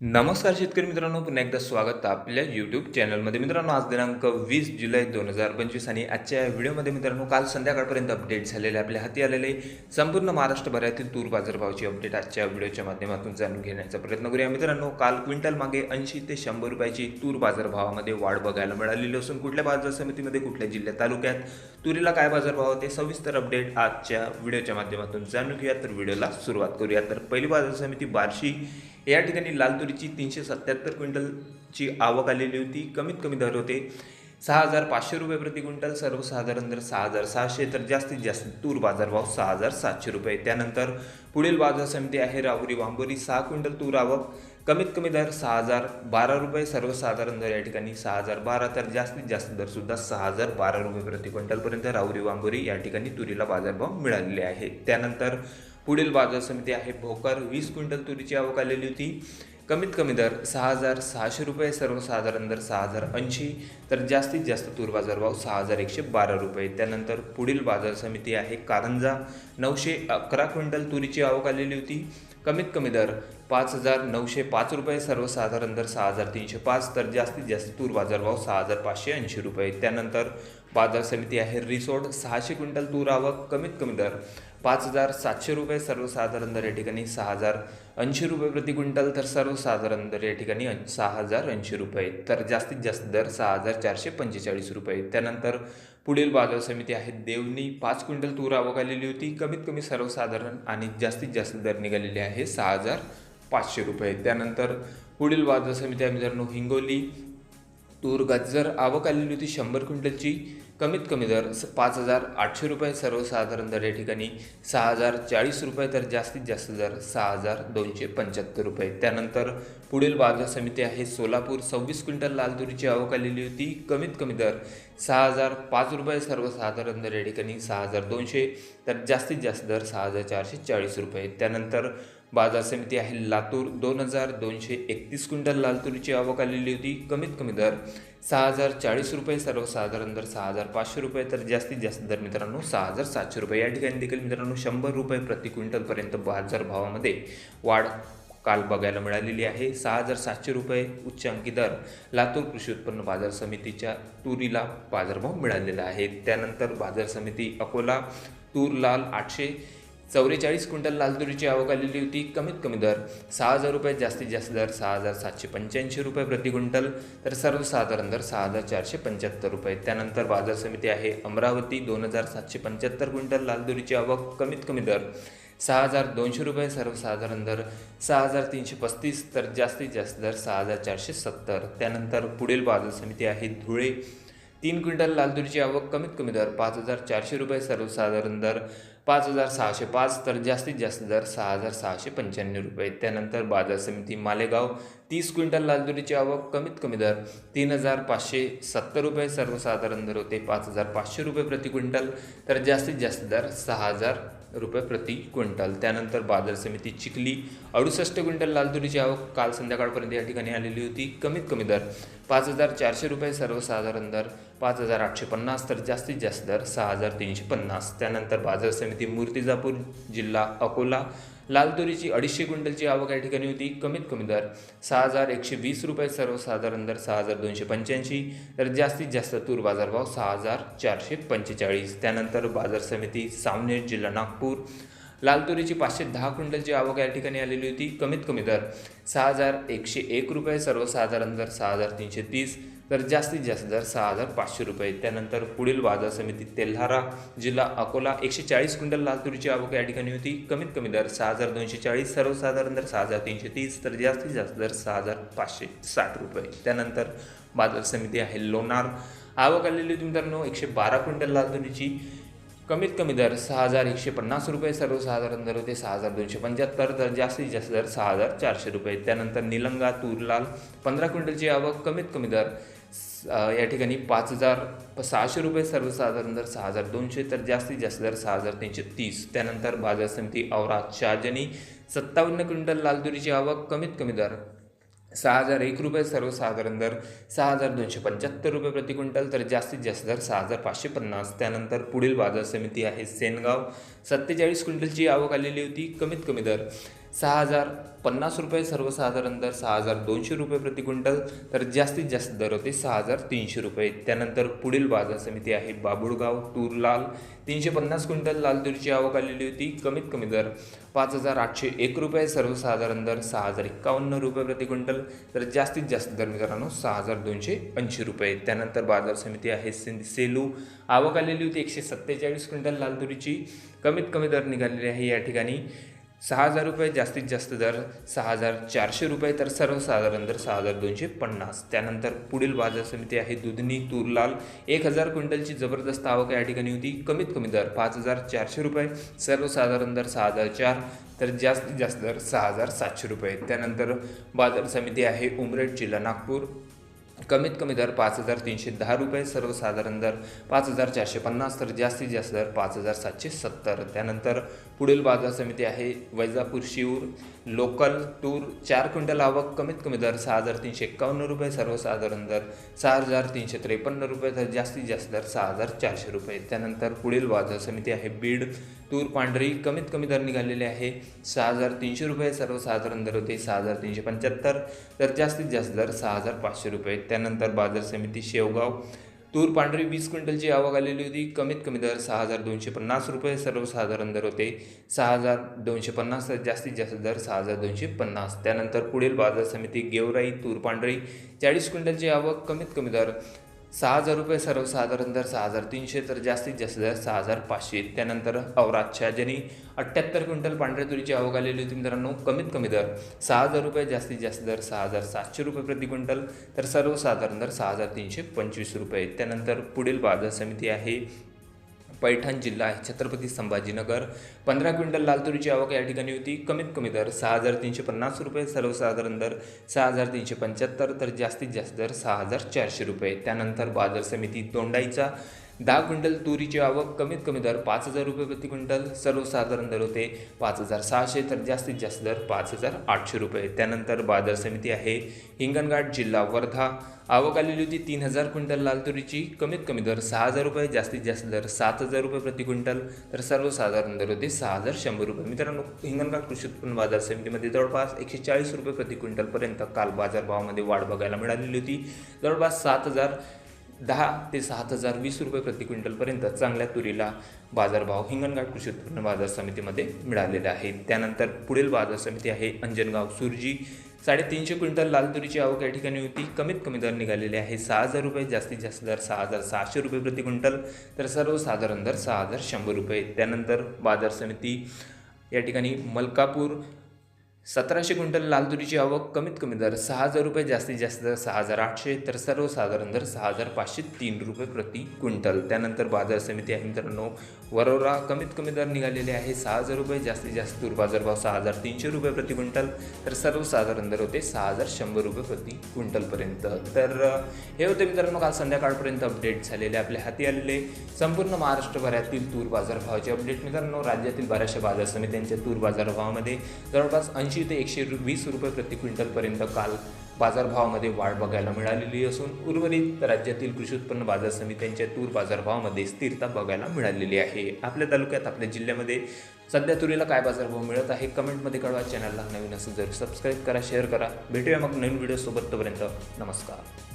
नमस्कार शेतकरी मित्रांनो पुन्हा एकदा स्वागत आपल्या यूट्यूब चॅनलमध्ये मित्रांनो आज दिनांक वीस जुलै दोन हजार पंचवीस आणि आजच्या व्हिडिओमध्ये मित्रांनो काल संध्याकाळपर्यंत अपडेट झालेले आपल्या हाती आलेले संपूर्ण महाराष्ट्रभरातील तूर बाजारभावाची अपडेट आजच्या व्हिडिओच्या माध्यमातून जाणून घेण्याचा प्रयत्न करूया. मित्रांनो काल क्विंटल मागे ऐंशी ते शंभर रुपयाची तूर बाजारभावामध्ये वाढ बघायला मिळालेली असून कुठल्या बाजार समितीमध्ये कुठल्या जिल्ह्यात तालुक्यात तुरीला काय बाजारभाव होते सविस्तर अपडेट आजच्या व्हिडिओच्या माध्यमातून जाणून घेऊया. तर व्हिडिओला सुरुवात करूया. तर पहिली बाजार समिती बार्शी या ठिकाणी लाल तुरीची तीनशे सत्याहत्तर क्विंटलची आवक आलेली होती. कमीत कमी दर होते सहा हजार पाचशे रुपये प्रति क्विंटल सर्वसाधारण दर सहा हजार सहाशे तर जास्तीत जास्त तूर बाजारभाव सहा हजार सातशे रुपये. त्यानंतर पुढील बाजार समिती आहे राहुरी वांबोरी सहा क्विंटल तूर आवक कमीत कमी दर सहा हजार बारा रुपये सर्वसाधारण दर या ठिकाणी सहा हजार बारा तर जास्तीत जास्त दर सुद्धा सहा हजार बारा रुपये प्रति क्विंटलपर्यंत राहुरी वांबोरी या ठिकाणी तुरीला बाजारभाव मिळालेले आहे त्यानंतर पुढील बाजार समिती आहे. भोकर वीस क्विंटल तुरीची आवक आलेली होती. कमीत कमी दर सहा हजार सहाशे रुपये सर्वसाधारण दर सहा हजार ऐंशी तर जास्तीत जास्त तूर बाजारभाव सहा हजार एकशे बारा रुपये. त्यानंतर पुढील बाजार समिती आहे कारंजा. नऊशे अकरा क्विंटल तुरीची आवक आलेली होती. कमीत कमी दर पाच हजार नऊशे पाच रुपये सर्वसाधारण दर सहा हजार तीनशे पाच तर जास्तीत जास्त तूर बाजारभाव सहा हजार पाचशे ऐंशी रुपये. त्यानंतर बाजार समिती आहे रिसोड. सहाशे क्विंटल तूर आवक कमीत कमी दर. पाच हजार सातशे रुपये सर्वसाधारण दर या ठिकाणी. सहा हजार ऐंशी रुपये प्रति क्विंटल तर सर्वसाधारण दर या ठिकाणी सहा हजार ऐंशी रुपये. तर जास्तीत जास्त दर सहा हजार चारशे पंचेचाळीस रुपये. त्यानंतर पुढील बाजार समिती आहे देवनी पाच क्विंटल तूर आवक आलेली होती. कमीत कमी सर्वसाधारण आणि जास्तीत जास्त दर निघालेले आहे सहा हजार पाचशे रुपये. त्यानंतर पुढील बाजार समिती आहे मित्रांनो हिंगोली. तूर गज्जर आवक आलेली होती शंभर क्विंटलची. कमीत कमी दर स- पाच हजार आठशे रुपये सर्वसाधारण दर या ठिकाणी सहा हजार चाळीस रुपये तर जास्तीत जास्त दर सहा हजार दोनशे पंच्याहत्तर रुपये. त्यानंतर पुढील बाजार समिती आहे सोलापूर. सव्वीस क्विंटल लाल तुरीची आवक आलेली होती. कमीत कमी दर सहा हजार पाच रुपये सर्वसाधारण दर या ठिकाणी सहा हजार दोनशे. तर जास्तीत जास्त दर सहा हजार चारशे चाळीस रुपये. त्यानंतर बाजार समिती आहे लातूर. दोन हजार दोनशे एकतीस क्विंटल लाल तुरीची आवक आलेली होती. कमीत कमी दर सहा हजार चाळीस रुपये सर्वसाधारण दर सहा हजार पाचशे रुपये तर जास्तीत जास्त दर मित्रांनो सहा हजार सातशे रुपये. या ठिकाणी देखील मित्रांनो शंभर रुपये प्रति क्विंटलपर्यंत बाजार भावामध्ये वाढ काल बघायला मिळालेली आहे. सहा हजार सातशे रुपये उच्चांकी दर लातूर कृषी उत्पन्न बाजार समितीच्या तुरीला बाजारभाव मिळालेला आहे. त्यानंतर बाजार समिती अकोला तूर लाल आठशे चौवेचाळीस क्विंटल लाल तुरीची आवक आलेली होती. कमीत कमी दर सहा हजार रुपये जास्तीत जास्त दर सहा हजार सातशे पंच्याऐंशी रुपये प्रति क्विंटल तर सर्वसाधारण दर सहा हजार चारशे पंच्याहत्तर रुपये. त्यानंतर बाजार समिती आहे अमरावती दोन हजार सातशे पंच्याहत्तर क्विंटल लाल तुरीची आवक कमीत कमी दर सहा हजार दोनशे रुपये सर्वसाधारण दर सहा हजार तीनशे पस्तीस तर जास्तीत जास्त दर सहा हजार चारशे सत्तर. त्यानंतर पुढील बाजार समिती आहे धुळे तीन क्विंटल लाल तुरीची आवक कमीत कमी दर पाच हजार चारशे रुपये सर्वसाधारण दर पाच हजार सहाशे पाच तर जास्तीत जास्त दर सहा हजार सहाशे पंच्याण्णव रुपये. त्यानंतर बाजार समिती मालेगाव तीस क्विंटल लालदुरीची आवक कमीत कमी दर तीन हजार पाचशे सत्तर रुपये. सर्वसाधारण दर होते पाच हजार पाचशे रुपये प्रति क्विंटल. तर जास्तीत जास्त दर सहा हजार रुपये प्रति क्विंटल. त्यानंतर बाजार समिती चिखली. अडुसष्ट क्विंटल लाल तुरीची आवक काल संध्याकाळपर्यंत या ठिकाणी आलेली होती. कमीत कमी दर पाच हजार चारशे रुपये सर्वसाधारण दर पाच हजार आठशे पन्नास तर जास्तीत जास्त दर सहा हजार तीनशे पन्नास. त्यानंतर बाजार समिती मूर्तिजापूर जिल्हा अकोला लाल तुरीची अडीचशे क्विंटलची आवक या ठिकाणी होती. कमीत कमी दर सहा हजार एकशे वीस रुपये सर्वसाधारण दर सहा हजार दोनशे पंच्याऐंशी तर जास्तीत जास्त तूर बाजारभाव सहा हजार चारशे पंचेचाळीस. त्यानंतर बाजार समिती सावनेर जिल्हा नागपूर लाल तुरीची पाचशे दहा क्विंटलची आवक या ठिकाणी आलेली होती. कमीत कमी दर सहा हजार एकशे एक रुपये सर्वसाधारण दर सहा हजार तीनशे तीस तर जास्तीत जास्त दर सहा हजार पाचशे रुपये. त्यानंतर पुढील बाजार समिती तेल्हारा जिल्हा अकोला एकशे चाळीस क्विंटल लातूरची आवक या ठिकाणी होती. कमीत कमी दर सहा हजार दोनशे चाळीस सर्वसाधारण दर सहा हजार तीनशे तीस तर जास्तीत जास्त दर सहा हजार पाचशे साठ रुपये. त्यानंतर बाजार समिती आहे लोणार. आवक आलेली होती मित्रांनो एकशे बारा क्विंटल लातूरची कमीत कमी दर सहा हजार एकशे पन्नास रुपये सर्वसाधारण दर होते सहा हजार दोनशे पंच्याहत्तर तर जास्तीत जास्त दर सहा हजार चारशे रुपये. त्यानंतर निलंगा तूरलाल पंधरा क्विंटलची आवक कमीत कमी दर या ठिकाणी पाच हजार सहाशे रुपये सर्वसाधारण दर सहा हजार दोनशे तर जास्तीत जास्त दर सहा हजार तीनशे तीस. त्यानंतर बाजार समिती औरा शहाजनी सत्तावन्न क्विंटल लालदुरीची आवक कमीत कमी दर सहा हजार एक रुपये सर्वसाधारण दर सहा हजार दोनशे पंच्याहत्तर रुपये प्रति क्विंटल तर जास्तीत जास्त दर सहा हजार पाचशे पन्नास. त्यानंतर पुढील बाजार समिती आहे सेनगाव सत्तेचाळीस क्विंटलची आवक आलेली होती कमीत कमी दर सहा हजार पन्नास रुपये सर्वसाधारण दर सहा हजार दोनशे रुपये प्रति क्विंटल तर जास्तीत जास्त दर होते सहा हजार तीनशे रुपये. त्यानंतर पुढील बाजार समिती आहे बाबुळगाव तूर लाल तीनशे पन्नास क्विंटल लाल आवक आलेली होती कमीत कमी दर पाच हजार आठशे एक रुपये सर्वसाधारण दर सहा हजार एक्कावन्न रुपये प्रति क्विंटल तर जास्तीत जास्त दर मित्रांनो सहा हजार दोनशे ऐंशी रुपये. त्यानंतर बाजार समिती आहे सिंध सेलू. आवक आलेली होती एकशे सत्तेचाळीस क्विंटल लाल तुरीची कमीत कमी दर निघालेली आहे या ठिकाणी. सहा हजार रुपये जास्तीत जास्त दर सहा हजार चारशे रुपये तर सर्वसाधारण दर सहा हजार दोनशे पन्नास. त्यानंतर पुढील बाजार समिती आहे दुधनी तुरलाल. एक हजार क्विंटलची जबरदस्त आवक या ठिकाणी होती. कमीत कमी दर पाच हजार चारशे रुपये सर्वसाधारण दर सहा हजार चार तर जास्तीत जास्त दर सहा हजार सातशे रुपये. त्यानंतर बाजार समिती आहे उमरेड जिल्हा नागपूर. कमीत कमी दर पाच हजार तीनशे दहा रुपये सर्वसाधारण दर पाच हजार चारशे पन्नास तर जास्तीत जास्त दर पाच हजार सातशे सत्तर. त्यानंतर पुढील बाजार समिती आहे वैजापूर शिऊर. लोकल टूर चार क्विंटल आवक कमीत कमी दर सहा हजार तीनशे एक्कावन्न रुपये सर्वसाधारण दर सहा हजार तीनशे त्रेपन्न रुपये तर जास्तीत जास्त दर सहा हजार चारशे रुपये. त्यानंतर पुढील बाजार समिती आहे बीड. तूर पांढरी कमीत कमी दर निघालेले आहे. सहा हजार तीनशे रुपये सर्वसाधारण दर होते. सहा हजार तीनशे पंच्याहत्तर. तर जास्तीत जास्त दर सहा हजार पाचशे रुपये. त्यानंतर बाजार समिती शेवगाव. तूर पांढरी वीस क्विंटलची आवक आलेली होती. कमीत कमी दर सहा हजार दोनशे पन्नास रुपये सर्वसाधारण दर होते. सहा हजार दोनशे पन्नास तर जास्तीत जास्त दर सहा हजार दोनशे पन्नास. त्यानंतर पुढील बाजार समिती गेवराई तूर पांढरी चाळीस क्विंटलची आवक कमीत कमी दर सहा हजार रुपये सर्वसाधारण दर सहा हजार तीनशे तर जास्तीत जास्त दर सहा हजार पाचशे. त्यानंतर औरातच्या ज्यांनी अठ्ठ्याहत्तर क्विंटल पांढऱ्या तुरीची आवक आलेली होती मित्रांनो कमीत कमी दर सहा हजार रुपये जास्तीत जास्त दर सहा हजार सातशे रुपये प्रति क्विंटल. तर सर्वसाधारण दर सहा हजार तीनशे पंचवीस रुपये. त्यानंतर पुढील बाजार समिती आहे पैठण जिल्हा आहे. छत्रपती संभाजीनगर. पंधरा क्विंटल लाल तुरीची आवक या ठिकाणी होती. कमीत कमी दर सहा हजार तीनशे पन्नास रुपये सर्वसाधारण दर सहा हजार तीनशे पंच्याहत्तर तर जास्तीत जास्त दर सहा हजार चारशे रुपये. त्यानंतर बाजार समिती दोंडाईचा दहा क्विंटल तुरीची आवक कमीत कमी दर पाच हजार रुपये प्रति क्विंटल. सर्वसाधारण दर होते पाच हजार सहाशे तर जास्तीत जास्त दर पाच हजार आठशे रुपये. त्यानंतर बाजार समिती आहे हिंगणघाट जिल्हा वर्धा. आवक आलेली होती तीन हजार क्विंटल लाल तुरीची. कमीत कमी दर सहा हजार रुपये जास्तीत जास्त दर सात हजार रुपये प्रति क्विंटल. तर सर्वसाधारण दर होते सहा हजार शंभर रुपये. मित्रांनो हिंगणघाट कृषी उत्पन्न बाजार समितीमध्ये जवळपास एकशे चाळीस रुपये प्रति क्विंटलपर्यंत काल बाजारभावामध्ये वाढ बघायला मिळालेली होती. जवळपास सात हजार दहा ते सात हजार वीस रुपये प्रति क्विंटलपर्यंत चांगल्या तुरीला बाजारभाव हिंगणघाट कृषी उत्पन्न बाजार समितीमध्ये मिळालेले आहे त्यानंतर पुढील बाजार समिती आहे अंजनगाव सुरजी. साडेतीनशे क्विंटल लाल तुरीची आवक या ठिकाणी होती. कमीत कमी दर निघालेले आहे. सहा हजार रुपये जास्तीत जास्त दर सहा हजार सहाशे रुपये प्रति क्विंटल तर सर्वसाधारण दर सहा हजार शंभर रुपये. त्यानंतर बाजार समिती या ठिकाणी मलकापूर सतराशे क्विंटल लाल तुरीची आवक कमीत कमी दर सहा हजार रुपये जास्तीत जास्त दर सहा हजार आठशे तर सर्वसाधारण दर सहा हजार पाचशे तीन रुपये प्रति क्विंटल. त्यानंतर बाजार समिती आहे मित्रांनो वरोरा कमीत कमी दर निघालेले आहे सहा हजार रुपये जास्तीत जास्त तूर बाजारभाव सहा हजार तीनशे रुपये प्रति क्विंटल तर सर्वसाधारण दर होते सहा हजार शंभर रुपये प्रति क्विंटलपर्यंत तर हे होते मित्रांनो काल संध्याकाळपर्यंत अपडेट झालेले आपल्या हाती आलेले संपूर्ण महाराष्ट्रभरातील तूर बाजारभावाचे अपडेट मित्रांनो राज्यातील बऱ्याचशा बाजार समित्यांच्या तूर बाजारभावामध्ये जवळपास ऐंशी ते एकशे वीस रुपये प्रति क्विंटलपर्यंत काल बाजारभावामध्ये वाढ बघायला मिळालेली असून उर्वरित राज्यातील कृषी उत्पन्न बाजार समित्यांच्या तूर बाजारभावामध्ये स्थिरता बघायला मिळालेली आहे. आपल्या तालुक्यात आपल्या जिल्ह्यामध्ये सध्या तुरीला काय बाजारभाव मिळत आहे कमेंटमध्ये कळवा. चॅनलला नवीन असेल जर सबस्क्राईब करा शेअर करा. भेटूया मग नवीन व्हिडिओसोबत तोपर्यंत नमस्कार.